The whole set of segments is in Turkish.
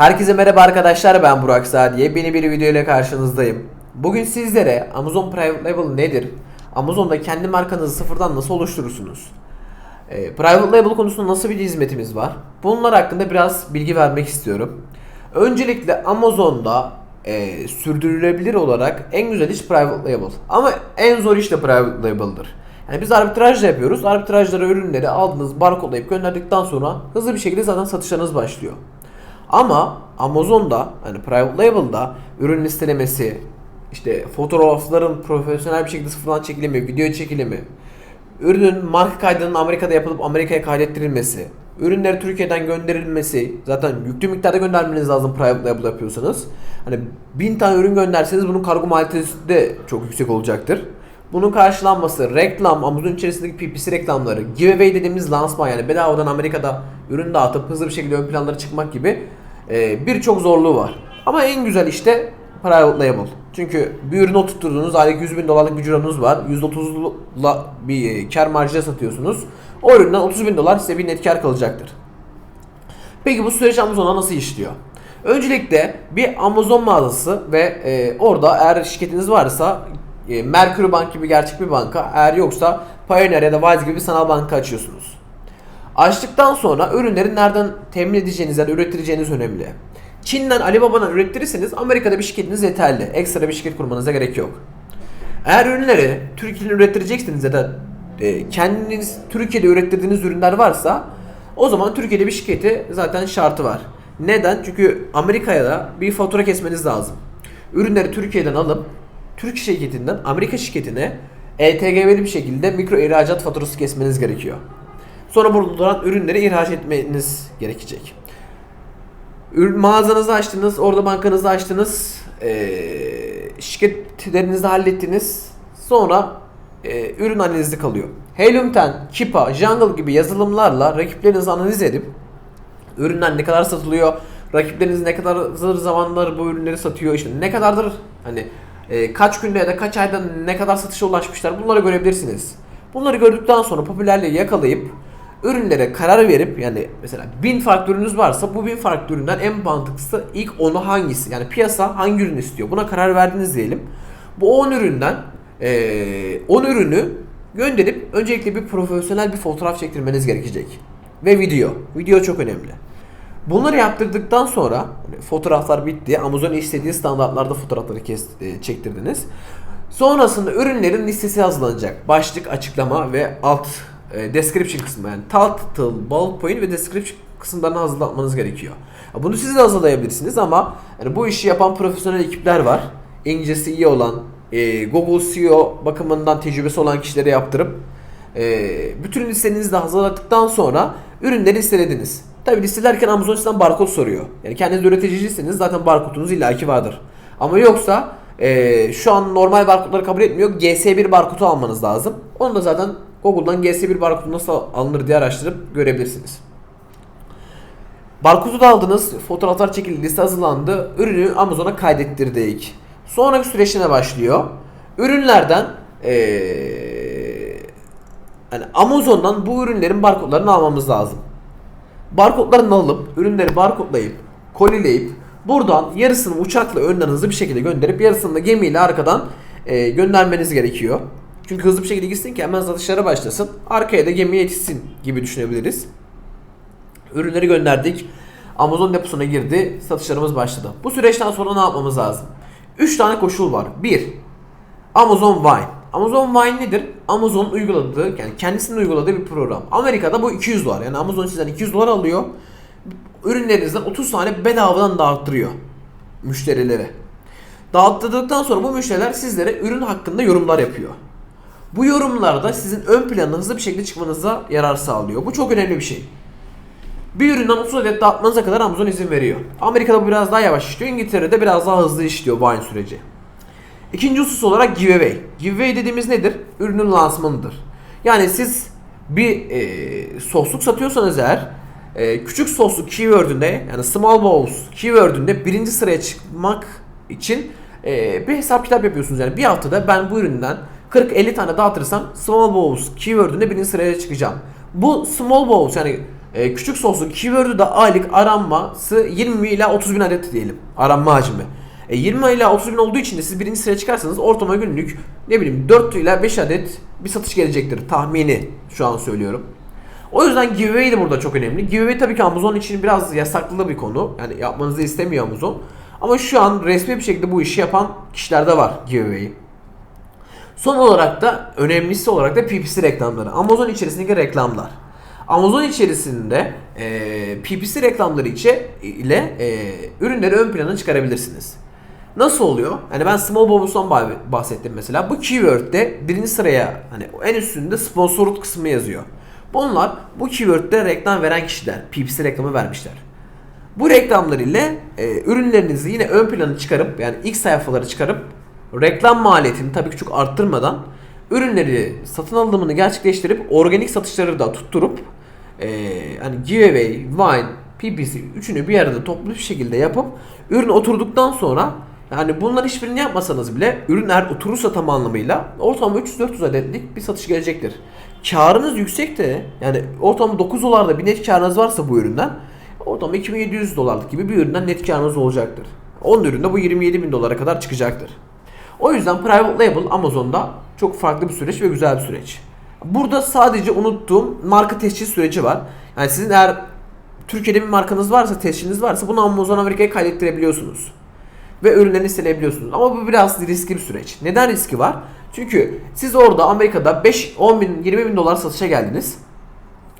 Herkese merhaba arkadaşlar ben Burak Sadiye. Yeni bir video ile karşınızdayım. Bugün sizlere Amazon Private Label nedir? Amazon'da kendi markanızı sıfırdan nasıl oluşturursunuz? Ee, Private Label konusunda nasıl bir hizmetimiz var? Bunlar hakkında biraz bilgi vermek istiyorum. Öncelikle Amazon'da e, sürdürülebilir olarak en güzel iş Private Label. Ama en zor iş de Private Label'dır. Yani biz arbitrajla yapıyoruz. Arbitrajlara ürünleri aldınız, barkodlayıp gönderdikten sonra hızlı bir şekilde zaten satışlarınız başlıyor. Ama Amazon'da hani private label'da ürün listelemesi, işte fotoğrafların profesyonel bir şekilde sıfırdan çekilimi, video çekilimi, ürünün marka kaydının Amerika'da yapılıp Amerika'ya kaydettirilmesi, ürünleri Türkiye'den gönderilmesi, zaten yüklü miktarda göndermeniz lazım private label yapıyorsanız. Hani bin tane ürün gönderseniz bunun kargo maliyeti de çok yüksek olacaktır. Bunun karşılanması, reklam, Amazon içerisindeki PPC reklamları, giveaway dediğimiz lansman yani bedavadan Amerika'da ürün dağıtıp hızlı bir şekilde ön planlara çıkmak gibi e, birçok zorluğu var. Ama en güzel işte private label. Çünkü bir ürünü oturtturduğunuz aylık 100 bin dolarlık bir cironuz var. %30'la bir e, kar marjıyla satıyorsunuz. O üründen 30 bin dolar size bir net kar kalacaktır. Peki bu süreç Amazon'a nasıl işliyor? Öncelikle bir Amazon mağazası ve e, orada eğer şirketiniz varsa e, Mercury Bank gibi gerçek bir banka, eğer yoksa Pioneer ya da Wise gibi sanal banka açıyorsunuz. Açtıktan sonra ürünleri nereden temin edeceğiniz ya da üretileceğiniz önemli. Çin'den Alibaba'dan ürettirirseniz Amerika'da bir şirketiniz yeterli. Ekstra bir şirket kurmanıza gerek yok. Eğer ürünleri Türkiye'de ürettireceksiniz ya da e, kendiniz Türkiye'de ürettirdiğiniz ürünler varsa o zaman Türkiye'de bir şirketi zaten şartı var. Neden? Çünkü Amerika'ya da bir fatura kesmeniz lazım. Ürünleri Türkiye'den alıp Türk şirketinden Amerika şirketine ETG'li bir şekilde mikro ihracat faturası kesmeniz gerekiyor. Sonra buradan ürünleri ihraç etmeniz gerekecek. Mağazanızı açtınız, orada bankanızı açtınız, eee şirketlerinizi hallettiniz. Sonra eee, ürün analizi kalıyor. Helium 10, Kipa, Jungle gibi yazılımlarla rakiplerinizi analiz edip ürünler ne kadar satılıyor, rakipleriniz ne kadar zamanlar bu ürünleri satıyor, işte ne kadardır hani e, kaç günde ya da kaç ayda ne kadar satışa ulaşmışlar bunları görebilirsiniz. Bunları gördükten sonra popülerliği yakalayıp ürünlere karar verip yani mesela bin farklı ürününüz varsa bu bin farklı üründen en mantıklısı ilk onu hangisi yani piyasa hangi ürün istiyor buna karar verdiniz diyelim. Bu 10 üründen eee 10 ürünü gönderip öncelikle bir profesyonel bir fotoğraf çektirmeniz gerekecek. Ve video. Video çok önemli. Bunları yaptırdıktan sonra hani fotoğraflar bitti. Amazon istediği standartlarda fotoğrafları kes, e, çektirdiniz. Sonrasında ürünlerin listesi hazırlanacak. Başlık, açıklama ve alt e, description kısmı yani title, bullet point ve description kısımlarını hazırlatmanız gerekiyor. Bunu siz de hazırlayabilirsiniz ama yani bu işi yapan profesyonel ekipler var. İngilizcesi iyi olan, e, Google SEO bakımından tecrübesi olan kişilere yaptırıp e, bütün listenizi de hazırladıktan sonra ürünleri listelediniz. Tabi listelerken Amazon sizden barkod soruyor. Yani kendiniz üreticiyseniz zaten barkodunuz illaki vardır. Ama yoksa e, şu an normal barkodları kabul etmiyor. GS1 barkodu almanız lazım. Onu da zaten Google'dan GS1 barkodu nasıl alınır diye araştırıp görebilirsiniz. Barkodu da aldınız, fotoğraflar çekildi, liste hazırlandı, ürünü Amazon'a kaydettirdik. Sonraki süreçine başlıyor. Ürünlerden eee yani Amazon'dan bu ürünlerin barkodlarını almamız lazım. Barkodlarını alıp, ürünleri barkodlayıp, kolileyip buradan yarısını uçakla önden hızlı bir şekilde gönderip yarısını da gemiyle arkadan eee, göndermeniz gerekiyor. Çünkü hızlı bir şekilde gitsin ki hemen satışlara başlasın. Arkaya da gemiye yetişsin gibi düşünebiliriz. Ürünleri gönderdik. Amazon deposuna girdi. Satışlarımız başladı. Bu süreçten sonra ne yapmamız lazım? 3 tane koşul var. 1. Amazon Wine. Amazon Wine nedir? Amazon uyguladığı yani kendisinin uyguladığı bir program. Amerika'da bu 200 dolar. Yani Amazon sizden 200 dolar alıyor. Ürünlerinizden 30 tane bedavadan dağıttırıyor müşterilere. Dağıttırdıktan sonra bu müşteriler sizlere ürün hakkında yorumlar yapıyor. Bu yorumlarda sizin ön plana hızlı bir şekilde çıkmanıza yarar sağlıyor. Bu çok önemli bir şey. Bir üründen 30 adet dağıtmanıza kadar Amazon izin veriyor. Amerika'da bu biraz daha yavaş işliyor. İngiltere'de biraz daha hızlı işliyor Vine süreci. İkinci husus olarak giveaway. Giveaway dediğimiz nedir? Ürünün lansmanıdır. Yani siz bir e, sosluk satıyorsanız eğer e, küçük sosluk keywordünde yani small bowls keywordünde birinci sıraya çıkmak için e, bir hesap kitap yapıyorsunuz. Yani bir haftada ben bu üründen 40-50 tane dağıtırsam small bowls keywordünde birinci sıraya çıkacağım. Bu small bowls yani E, küçük soslu keyword'ü de aylık aranması 20 ila 30 bin adet diyelim. Aranma hacmi. E, 20 ila 30 bin olduğu için de siz birinci sıraya çıkarsanız ortalama günlük ne bileyim 4 ila 5 adet bir satış gelecektir. Tahmini şu an söylüyorum. O yüzden giveaway de burada çok önemli. Giveaway tabii ki Amazon için biraz yasaklı bir konu. Yani yapmanızı istemiyor Amazon. Ama şu an resmi bir şekilde bu işi yapan kişiler de var giveaway. Son olarak da önemlisi olarak da PPC reklamları. Amazon içerisindeki reklamlar. Amazon içerisinde e, PPC reklamları içe, ile e, ürünleri ön plana çıkarabilirsiniz. Nasıl oluyor? Hani ben Small Bonus'tan bah- bahsettim mesela. Bu keyword'de birinci sıraya hani en üstünde sponsorluk kısmı yazıyor. Bunlar bu keyword'de reklam veren kişiler. PPC reklamı vermişler. Bu reklamlar ile e, ürünlerinizi yine ön plana çıkarıp yani ilk sayfaları çıkarıp reklam maliyetini tabii ki çok arttırmadan ürünleri satın alımını gerçekleştirip organik satışları da tutturup e, hani giveaway, wine, PPC üçünü bir arada toplu bir şekilde yapıp ürün oturduktan sonra yani bunların hiçbirini yapmasanız bile ürün eğer oturursa tam anlamıyla ortalama 300-400 adetlik bir satış gelecektir. Karınız yüksek de yani ortalama 9 dolarda bir net karınız varsa bu üründen ortalama 2700 dolarlık gibi bir üründen net karınız olacaktır. 10 üründe bu 27 bin dolara kadar çıkacaktır. O yüzden private label Amazon'da çok farklı bir süreç ve güzel bir süreç. Burada sadece unuttuğum marka tescil süreci var. Yani sizin eğer Türkiye'de bir markanız varsa, tesciliniz varsa bunu Amazon Amerika'ya kaydettirebiliyorsunuz. Ve ürünlerini silebiliyorsunuz. Ama bu biraz riskli bir süreç. Neden riski var? Çünkü siz orada Amerika'da 5, 10 bin, 20 bin dolar satışa geldiniz.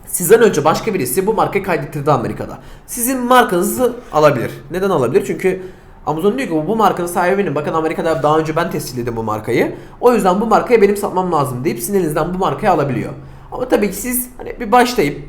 Sizden önce başka birisi bu markayı kaydettirdi Amerika'da. Sizin markanızı alabilir. Neden alabilir? Çünkü Amazon diyor ki bu markanın sahibi benim. Bakın Amerika'da daha önce ben tescilledim bu markayı. O yüzden bu markayı benim satmam lazım deyip sizin elinizden bu markayı alabiliyor. Ama tabii ki siz hani bir başlayıp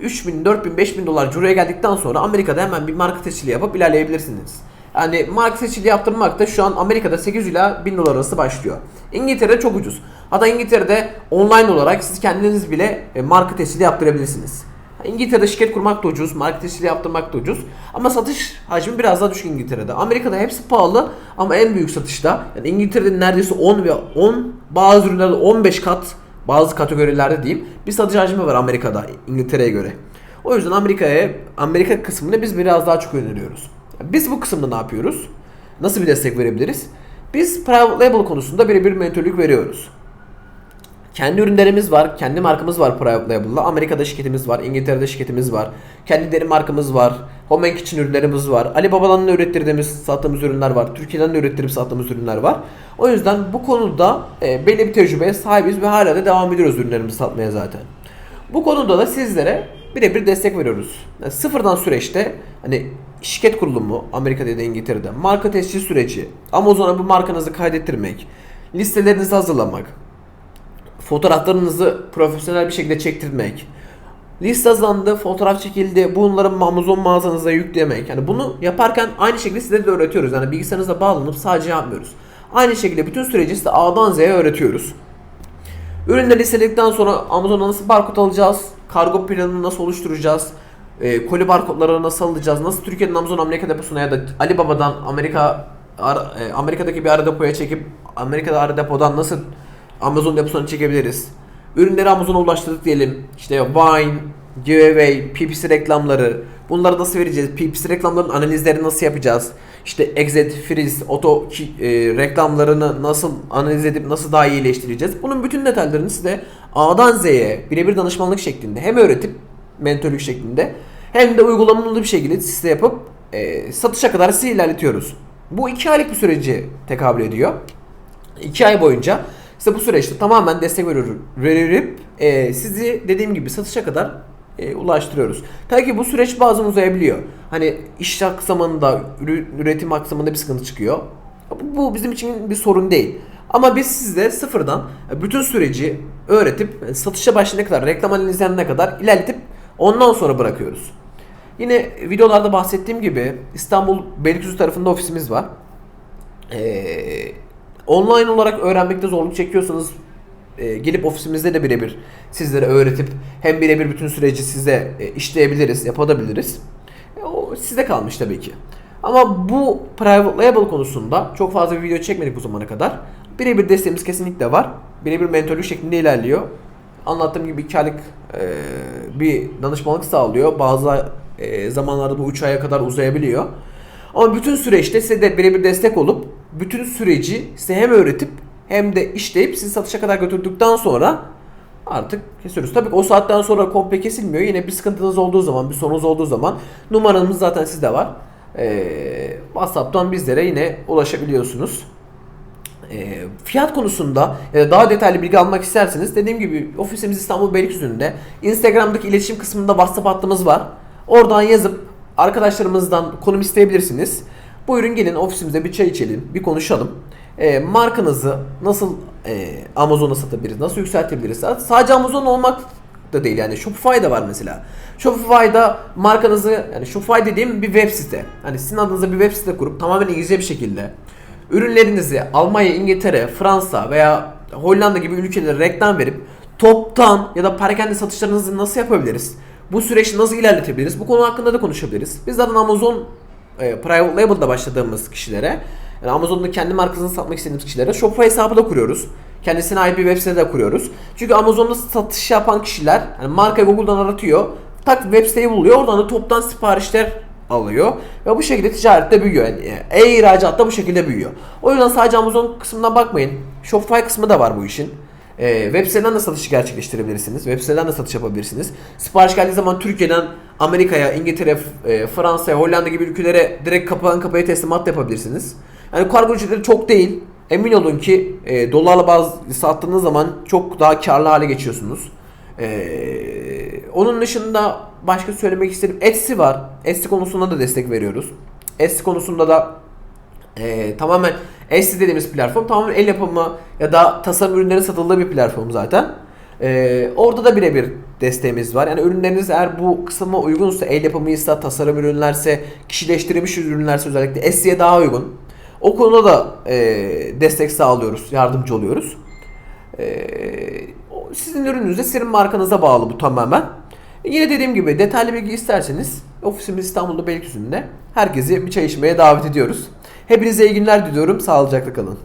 3000, 4000, 5000 dolar ciroya geldikten sonra Amerika'da hemen bir marka tescili yapıp ilerleyebilirsiniz. Yani marka seçili yaptırmak da şu an Amerika'da 800 ila 1000 dolar arası başlıyor. İngiltere'de çok ucuz. Hatta İngiltere'de online olarak siz kendiniz bile e, marka tescili yaptırabilirsiniz. İngiltere'de şirket kurmak da ucuz, marka tescili yaptırmak da ucuz. Ama satış hacmi biraz daha düşük İngiltere'de. Amerika'da hepsi pahalı ama en büyük satışta yani İngiltere'de neredeyse 10 ve 10 bazı ürünlerde 15 kat bazı kategorilerde diyeyim bir satış hacmi var Amerika'da İngiltere'ye göre. O yüzden Amerika'ya Amerika kısmını biz biraz daha çok öneriyoruz. Biz bu kısımda ne yapıyoruz? Nasıl bir destek verebiliriz? Biz private label konusunda birebir mentörlük veriyoruz. Kendi ürünlerimiz var, kendi markamız var private label'da. Amerika'da şirketimiz var, İngiltere'de şirketimiz var. Kendi deri markamız var. Home için ürünlerimiz var. Ali Baba'dan da ürettirdiğimiz, sattığımız ürünler var. Türkiye'den de ürettirip sattığımız ürünler var. O yüzden bu konuda e, belli bir tecrübeye sahibiz ve hala da devam ediyoruz ürünlerimizi satmaya zaten. Bu konuda da sizlere birebir destek veriyoruz. Yani sıfırdan süreçte hani şirket kurulumu Amerika'da ya da İngiltere'de marka tescil süreci, Amazon'a bu markanızı kaydettirmek, listelerinizi hazırlamak, fotoğraflarınızı profesyonel bir şekilde çektirmek, liste hazırlandı, fotoğraf çekildi, bunları Amazon mağazanıza yüklemek. Yani bunu yaparken aynı şekilde size de öğretiyoruz. Yani bilgisayarınıza bağlanıp sadece yapmıyoruz. Aynı şekilde bütün süreci size A'dan Z'ye öğretiyoruz. Ürünleri listeledikten sonra Amazon'a nasıl barkod alacağız? Kargo planını nasıl oluşturacağız? E, koli barkodlarını nasıl alacağız? Nasıl Türkiye'nin Amazon Amerika deposuna ya da Alibaba'dan Amerika e, Amerika'daki bir ara depoya çekip Amerika'da ara depodan nasıl Amazon deposuna çekebiliriz? Ürünleri Amazon'a ulaştırdık diyelim. İşte Wine, giveaway, PPC reklamları. Bunları nasıl vereceğiz? PPC reklamların analizlerini nasıl yapacağız? İşte exit, freeze, auto e, reklamlarını nasıl analiz edip nasıl daha iyi iyileştireceğiz? Bunun bütün detaylarını size A'dan Z'ye birebir danışmanlık şeklinde hem öğretip mentörlük şeklinde hem de uygulamalı bir şekilde size yapıp e, satışa kadar sizi ilerletiyoruz. Bu iki aylık bir süreci tekabül ediyor. 2 ay boyunca size bu süreçte tamamen destek veriyorum, e, sizi dediğim gibi satışa kadar e, ulaştırıyoruz. Tabii ki bu süreç bazen uzayabiliyor. Hani iş aksamında, üretim aksamında bir sıkıntı çıkıyor. Bu, bizim için bir sorun değil. Ama biz size sıfırdan bütün süreci öğretip e, satışa başlayana kadar, reklam analizlerine kadar ilerletip ondan sonra bırakıyoruz. Yine videolarda bahsettiğim gibi İstanbul Beylikdüzü tarafında ofisimiz var. Ee, online olarak öğrenmekte zorluk çekiyorsanız e, gelip ofisimizde de birebir sizlere öğretip hem birebir bütün süreci size e, işleyebiliriz, yapabiliriz. E, o size kalmış tabii ki. Ama bu private label konusunda çok fazla bir video çekmedik bu zamana kadar. Birebir desteğimiz kesinlikle var. Birebir mentörlük şeklinde ilerliyor. Anlattığım gibi 2 aylık e, bir danışmanlık sağlıyor. Bazı e, zamanlarda bu 3 aya kadar uzayabiliyor. Ama bütün süreçte size de birebir destek olup bütün süreci size hem öğretip hem de işleyip sizi satışa kadar götürdükten sonra artık kesiyoruz. Tabii o saatten sonra komple kesilmiyor. Yine bir sıkıntınız olduğu zaman, bir sorunuz olduğu zaman numaramız zaten sizde var. Ee, WhatsApp'tan bizlere yine ulaşabiliyorsunuz. Ee, fiyat konusunda ya da daha detaylı bilgi almak isterseniz dediğim gibi ofisimiz İstanbul Beylikdüzü'nde. Instagram'daki iletişim kısmında WhatsApp hattımız var. Oradan yazıp arkadaşlarımızdan konum isteyebilirsiniz. Buyurun gelin ofisimize bir çay içelim, bir konuşalım. Ee, markanızı nasıl e, Amazon'a satabiliriz, nasıl yükseltebiliriz? Sadece Amazon olmak da değil yani Shopify da var mesela. Shopify'da markanızı yani Shopify dediğim bir web site. Hani sizin adınıza bir web site kurup tamamen İngilizce bir şekilde ürünlerinizi Almanya, İngiltere, Fransa veya Hollanda gibi ülkelere reklam verip toptan ya da perakende satışlarınızı nasıl yapabiliriz? Bu süreçte nasıl ilerletebiliriz? Bu konu hakkında da konuşabiliriz. Biz zaten Amazon e, Private Label'da başladığımız kişilere yani Amazon'da kendi markasını satmak istediğimiz kişilere Shopify hesabı da kuruyoruz. Kendisine ait bir web site de kuruyoruz. Çünkü Amazon'da satış yapan kişiler yani markayı Google'dan aratıyor. Tak web siteyi buluyor. Oradan da toptan siparişler alıyor. Ve bu şekilde ticarette büyüyor. Yani e-ihracatta bu şekilde büyüyor. O yüzden sadece Amazon kısmına bakmayın. Shopify kısmı da var bu işin. Ee, web siteden de satış gerçekleştirebilirsiniz. Web siteden de satış yapabilirsiniz. Sipariş geldiği zaman Türkiye'den Amerika'ya, İngiltere, e, Fransa'ya, Hollanda gibi ülkelere direkt kapıdan kapıya teslimat yapabilirsiniz. Yani kargo ücretleri çok değil. Emin olun ki e, dolarla bazı sattığınız zaman çok daha karlı hale geçiyorsunuz. Ee, onun dışında başka söylemek istedim. Etsy var. Etsy konusunda da destek veriyoruz. Etsy konusunda da e, tamamen Etsy dediğimiz platform tamamen el yapımı ya da tasarım ürünlerin satıldığı bir platform zaten. E, orada da birebir desteğimiz var. Yani ürünleriniz eğer bu kısma uygunsa, el yapımıysa, tasarım ürünlerse, kişileştirilmiş ürünlerse özellikle Etsy'ye daha uygun. O konuda da e, destek sağlıyoruz, yardımcı oluyoruz. E, sizin ürününüze, sizin markanıza bağlı bu tamamen. Yine dediğim gibi detaylı bilgi isterseniz ofisimiz İstanbul'da Beylikdüzü'nde. Herkesi bir çay içmeye davet ediyoruz. Hepinize iyi günler diliyorum. Sağlıcakla kalın.